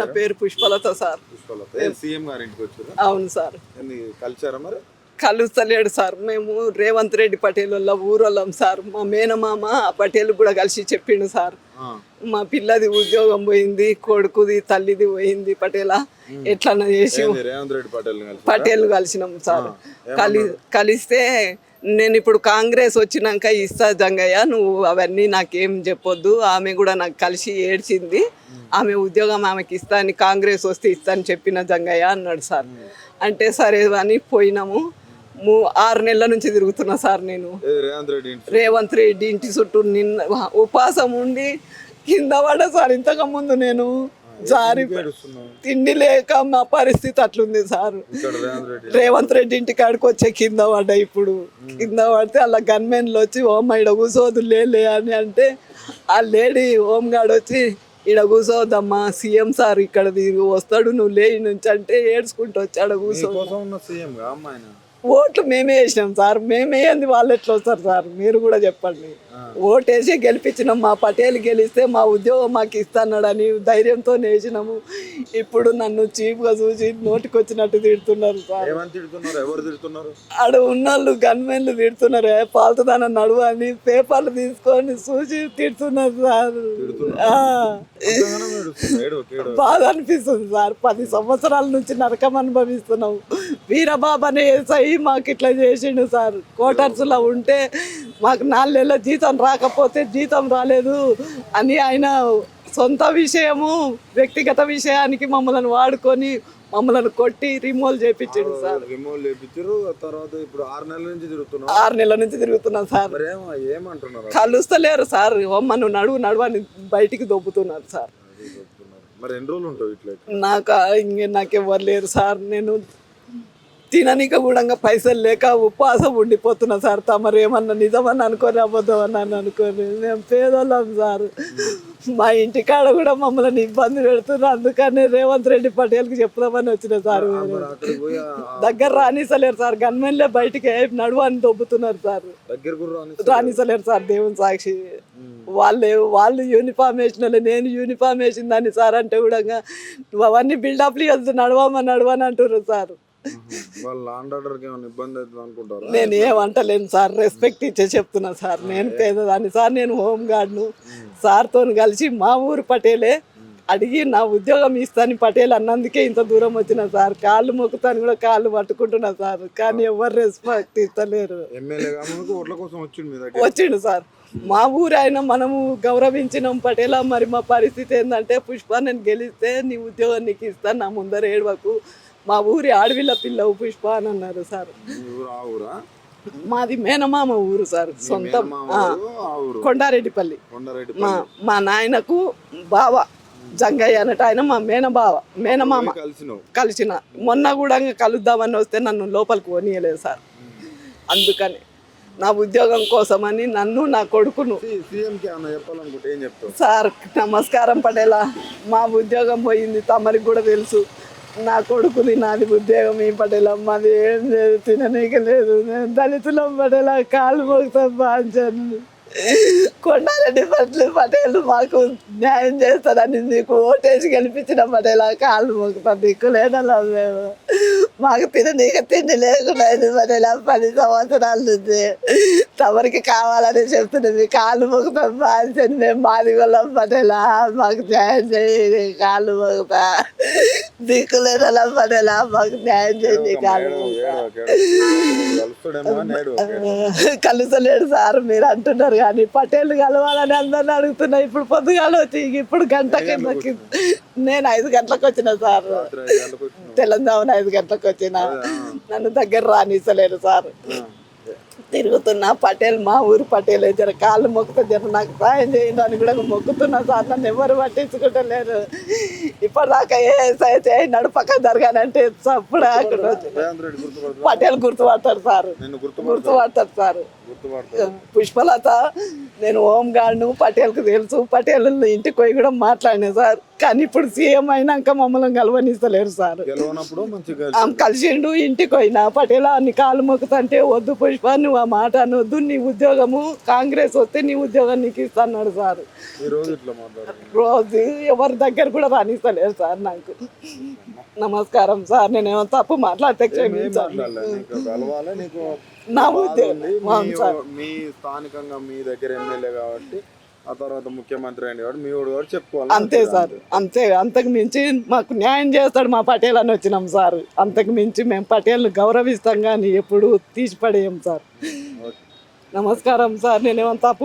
నా పేరు? పుష్పలత సార్. పుష్పలత. ఏ సీఎం గారి ఇంటికి వచ్చారు? అవును సార్. ఏంది కలిసారా మరి? కలుస్తలేడు సార్. మేము రేవంత్ రెడ్డి పటేల్ వాళ్ళ ఊరోళ్ళం సార్. మా మేనమామ ఆ పటేల్ కూడా కలిసి చెప్పిండు సార్. మా పిల్లది ఉద్యోగం పోయింది కొడుకుది తల్లిది పోయింది పటేలా. ఎట్లన్నా చేసి పటేల్ కలిసినాం సార్. కలి కలిస్తే నేను ఇప్పుడు కాంగ్రెస్ వచ్చినాక ఇస్తా జంగయ్య నువ్వు అవన్నీ నాకేం చెప్పొద్దు. ఆమె కూడా నాకు కలిసి ఏడ్చింది. ఆమె ఉద్యోగం ఆమెకి ఇస్తా అని కాంగ్రెస్ వస్తే ఇస్తా అని చెప్పిన జంగయ్య అన్నాడు సార్. అంటే సరే అని పోయినాము. ఆరు నెలల నుంచి తిరుగుతున్నా సార్ నేను. రేవంత్ రెడ్డి ఇంటి చుట్టూ? నిన్న ఉపవాసం ఉండి కింద పడ్డ సార్. ఇంతకు ముందు నేను జారి తిండి లేక మా పరిస్థితి అట్లుంది సార్. రేవంత్ రెడ్డి ఇంటి కాడికి వచ్చే కింద పడ్డా ఇప్పుడు. కింద పడితే అలా గన్మెన్లు వచ్చి ఓం ఈడ కూర్చోవద్దు లే అని అంటే ఆ లేడీ హోమ్ గార్డ్ వచ్చి ఈడ కూర్చోవద్దమ్మా సీఎం సార్ ఇక్కడ వస్తాడు నువ్వు లే ఈ నుంచి అంటే ఏడ్చుకుంటూ వచ్చాడు కూర్చో ఓట్లు మేమే వేసినాం సార్. మేమే ఏంది వాళ్ళు ఎట్లా వస్తారు సార్? మీరు కూడా చెప్పండి. ఓటేసి గెలిపించినాం. మా పటేల్ గెలిస్తే మా ఉద్యోగం మాకు ఇస్తాన్నాడని ధైర్యంతో వేసినాము ఇప్పుడు నన్ను చీప్గా చూసి నోటికి వచ్చినట్టు తిడుతున్నారు? సార్ ఆడ ఉన్నోళ్ళు గన్మెన్లు తిడుతున్నారు. పాల్తుదాన నడువు అని పేపర్లు తీసుకొని చూసి తిడుతున్నారు సార్. బాధ అనిపిస్తుంది సార్. పది సంవత్సరాల నుంచి నరకం అనుభవిస్తున్నాం. వీరబాబు అనే ఎస్ఐ మాకు ఇట్లా చేసిండు సార్. కోటర్స్లో ఉంటే మాకు నాలుగు నెలల జీతం రాకపోతే జీతం రాలేదు అని ఆయన సొంత విషయము వ్యక్తిగత విషయానికి మమ్మల్ని వాడుకొని మమ్మల్ని కొట్టి రిమూవ్ చేపించాడు సార్. రిమూవ్ చేపించారు ఆ తర్వాత ఇప్పుడు ఆరు నెలల నుంచి తిరుగుతున్నావు? ఆరు నెలల నుంచి తిరుగుతున్నాం సార్. ఏమంటున్నారు కలుస్తలేరు సార్. అమ్మ నువ్వు నడువు నడువు అని బయటికి దొబ్బుతున్నారు సార్. మరి ఎన్ని రోజులు ఉంటావు ఇట్లా నాకు ఇంక నాకు ఎవరు లేరు సార్. నేను తిననీక కూడా పైసలు లేక ఉపవాసం ఉండిపోతున్నా సార్. తమరు ఏమన్నా నిజమని అనుకొని అని అనుకోని మేము పేదోళ్ళం సార్. మా ఇంటికాడ కూడా మమ్మల్ని ఇబ్బంది పెడుతున్నారు. అందుకని రేవంత్ రెడ్డి పటేల్కి చెప్దామని వచ్చిన సార్. దగ్గర రానిసలేరు సార్. గన్మెన్లే బయటికి నడువు అని దొబ్బుతున్నారు సార్. రానిసలేరు సార్ దేవుని సాక్షి. వాళ్ళే వాళ్ళు యూనిఫామ్ వేసిన నేను యూనిఫామ్ వేసిందని సార్ అంటే కూడా అవన్నీ బిల్డప్లు వెళ్తూ నడవమని నడవని అంటున్నారు సార్. వాళ్ళ లాండ్ ఆర్డర్కి ఏమైనా ఇబ్బంది అవుతుంది అనుకుంటారా? నేను ఏమంటలేను సార్ రెస్పెక్ట్ ఇచ్చే చెప్తున్నా సార్. నేను పేదదాన్ని సార్ నేను హోమ్ గార్డ్ను సార్తో కలిసి మా ఊరు పటేలే అడిగి నా ఉద్యోగం ఇస్తాను పటేల్ అన్నందుకే ఇంత దూరం వచ్చిన సార్. కాళ్ళు మొక్కుతాను కూడా కాళ్ళు పట్టుకుంటున్నా సార్. కానీ ఎవరు రెస్పెక్ట్ ఇస్తలేరు. వచ్చిండు సార్. మా ఊరు ఆయన మనము గౌరవించినాం పటేలా. మరి మా పరిస్థితి ఏంటంటే పుష్ప నేను గెలిస్తే నీ ఉద్యోగం నీకు ఇస్తాను నా ముందర ఏడవకు. మా ఊరి ఆడవిల్ల పిల్లవు పుష్ప అని అన్నారు సార్. మాది మేనమామ ఊరు సార్ సొంతం. కొండారెడ్డిపల్లి. కొండారెడ్డి మా మా నాయనకు బావ జంగయ్య అన్నట్టు ఆయన మా మేనబావ మేనమామ. కలిసిన. మొన్న కూడా కలుద్దామని వస్తే నన్ను లోపలికి పోనీయలేదు సార్. అందుకని నా ఉద్యోగం కోసమని నన్ను నా కొడుకును. సార్ నమస్కారం పడేలా. మా ఉద్యోగం పోయింది తమరికి కూడా తెలుసు. నా కొడుకుది నాది ఉద్యోగం ఏం పడేలా మాది ఏం లేదు తిననీక లేదు నేను దళితులం పడేలా కాలు మోగుతాం బాంచండి కొండారెడ్డి పట్ల పటేల్ మాకు న్యాయం చేస్తారని నీకు ఓటేసి గెలిపించిన పటేలా కాలు మోగుతాం నీకు లేదలా మేము. మాకు తిననీక తిండి లేకుండా పటేలా పది సంవత్సరాల నుంచి. తమరికి కావాలని చెప్తున్నది కాలు మొక్కుతాం బాంచండి మేము మాది పటేలా. మాకు న్యాయం చేయండి కాళ్ళు మొక్కుతా. దిక్కు లేదలా పటేలా మాకు న్యాయం చేయండి కలుసలేడు సార్ మీరు అంటున్నారు కానీ పటేల్ కలవాలని అందరిని అడుగుతున్నా. ఇప్పుడు పొద్దుగాల వచ్చి ఇప్పుడు గంట కిందకి నేను ఐదు గంటలకు వచ్చిన సార్. తెలంగాణ ఐదు గంటలకు వచ్చిన. నన్ను దగ్గర రానిస్తలేరు సార్. తిరుగుతున్నా పటేల్ మా ఊరు పటేల్ జర కాళ్ళు మొక్కుతా జర నాకు సాయం చేయండి అని కూడా మొక్కుతున్నా సార్. నన్ను ఎవరు పట్టించుకుంటలేరు. ఇప్పటిదాకా ఏ సహాయ చేయండి పక్క జరగానంటే చప్పుడు పటేల్ గుర్తుపడతారు సార్. గుర్తుపడతారు? సార్. పుష్పలత నేను హోమ్ గార్డ్ను పటేల్కి తెలుసు. పటేల్ ఇంటికి పోయి కూడా మాట్లాడినా సార్. కానీ ఇప్పుడు సీఎం అయినాక మమ్మల్ని కలవనిస్తలేరు సార్. ఆమె కలిసిండు ఇంటికి పోయినా. పటేల నీ కాలు మొక్కుతంటే వద్దు పుష్ప నువ్వు ఆ మాట అనొద్దు. నీ ఉద్యోగము కాంగ్రెస్ వస్తే నీ ఉద్యోగం నీకు ఇస్తాన్నాడు సార్. రోజు ఎవరి దగ్గర కూడా రానిస్తలేరు సార్ నాకు. నమస్కారం సార్ నేనేమో తప్పు మాట్లాడితే నా సార్. మీ స్థానికంగా మీ దగ్గర ఎమ్మెల్యే కాబట్టి ఆ తర్వాత ముఖ్యమంత్రి అయింది కాబట్టి మీ కాబట్టి చెప్పుకోవాలి. అంతే సార్. అంతే. అంతకు మించి మాకు న్యాయం చేస్తాడు మా పటేల్ అని వచ్చినాం సార్. అంతకు మించి మేము పటేల్ని గౌరవిస్తాం కానీ ఎప్పుడు తీసిపడేయం సార్. నమస్కారం సార్ నేనేమో తప్పు